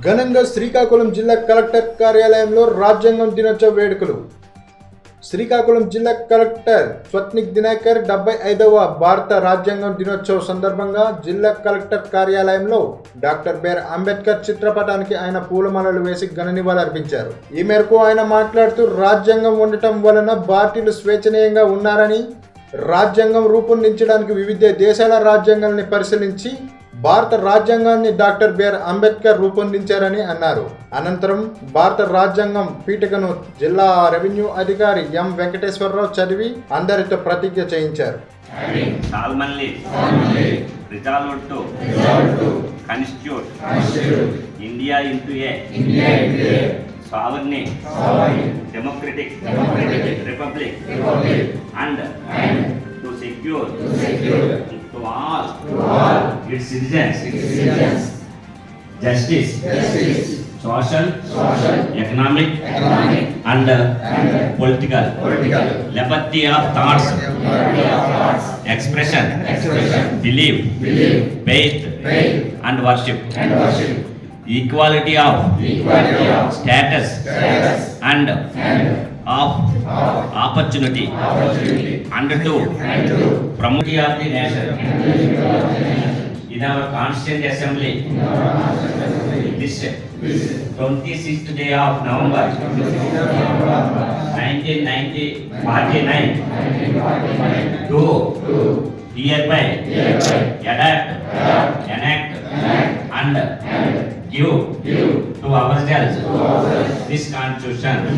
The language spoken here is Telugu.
ఘనంగా శ్రీకాకుళం జిల్లా కలెక్టర్ కార్యాలయంలో రాజ్యాంగం దినోత్సవ వేడుకలు. శ్రీకాకుళం జిల్లా కలెక్టర్ స్వత్నిక్ దినాకర్ డెబ్బై ఐదవ భారత రాజ్యాంగం దినోత్సవ సందర్భంగా జిల్లా కలెక్టర్ కార్యాలయంలో డాక్టర్ బేర్ అంబేద్కర్ చిత్రపటానికి ఆయన పూలమాలలు వేసి ఘన నివాళులర్పించారు ఈ మేరకు ఆయన మాట్లాడుతూ రాజ్యాంగం ఉండటం వలన భారతీయులు స్వేచ్ఛనీయంగా ఉన్నారని రాజ్యాంగం రూపొందించడానికి వివిధ దేశాల రాజ్యాంగాల్ని పరిశీలించి భారత రాజ్యాంగాన్ని డాక్టర్ బిఆర్ అంబేద్కర్ రూపొందించారని అన్నారు. అనంతరం భారత రాజ్యాంగం పీఠికను జిల్లా రెవెన్యూ అధికారి ఎం వెంకటేశ్వరరావు చదివి అందరితో ప్రతిజ్ఞ చేయించారు. into a sovereign democratic republic and to to all its citizens justice, social, economic and political liberty of thoughts expression, belief, faith, and worship. Equality of status and of opportunity and to promote of the nation. In our Constituent Assembly, this 26th day of November 1949 do hereby adapt, enact, and give to ourselves this constitution